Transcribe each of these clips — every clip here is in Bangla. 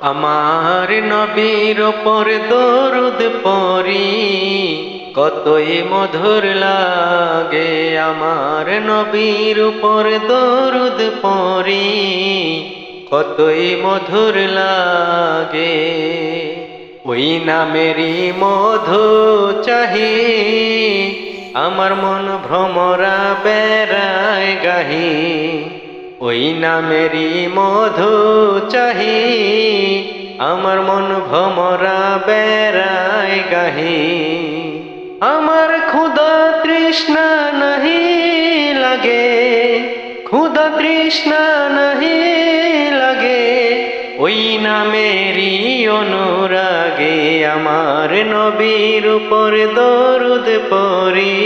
আমার নবীর ওপর দরুদ পরি কতই মধুর লাগে আমার নবীর উপর দরুদ পরি কতই মধুর লাগে। ওই নামেরই মধু চাহি, আমার মন ভ্রমরা বেড়ায় গাহি। ওই নামেরই মধু চাহি আমার মন ভ্রমরা বেড়ায় গাহি। আমার ক্ষুদা তৃষ্ণা নাহি লাগে, ক্ষুদা তৃষ্ণা নাহি লাগে। ওই নামেরই অনুরাগে আমার নবীর উপর দরুদ পরি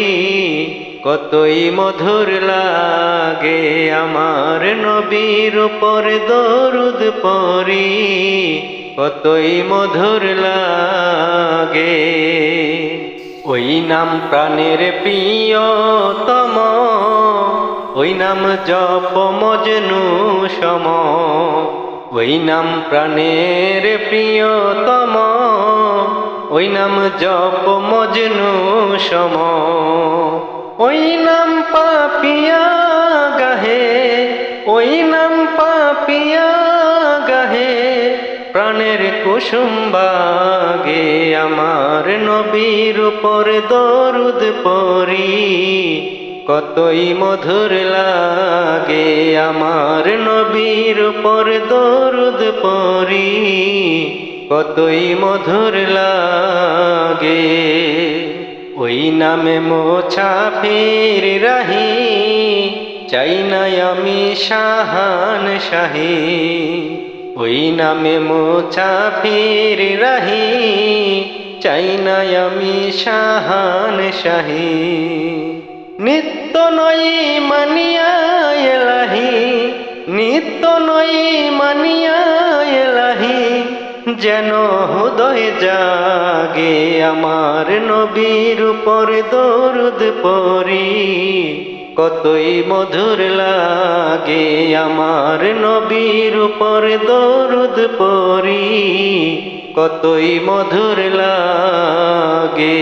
কতই মধুর লাগে আমার নবীর উপর দরুদ পরি কতই মধুর লাগে। ওই নাম প্রাণের প্রিয়তম, ওই নাম জপ মজনু সম, ওই নাম প্রাণের প্রিয়তম, ওই নাম জপ মজনু সম। ওই নাম পাপিয়া গাহে, ওই নাম পাপিয়া প্রাণের কুসুম বাগে আমার নবীর উপর দরুদ পরি কতই মধুর লাগে আমার নবীর উপর দরুদ পরি কতই মধুর লাগে ওই নামে মোছা ফির রাহি। চাই না আমি শাহান শাহী। ওই নামে মোছা ফির রাহি, চাই না আমি শাহান শাহি। নিত্য নই মানিয়া এলাহি, নিত্য নই মানিয়া এলাহি, যেন হৃদয় জাগে আমার নবীর উপর দরুদ পরি কতই মধুর লাগে আমার নবীর উপর দরুদ পরি কতই মধুর লাগে।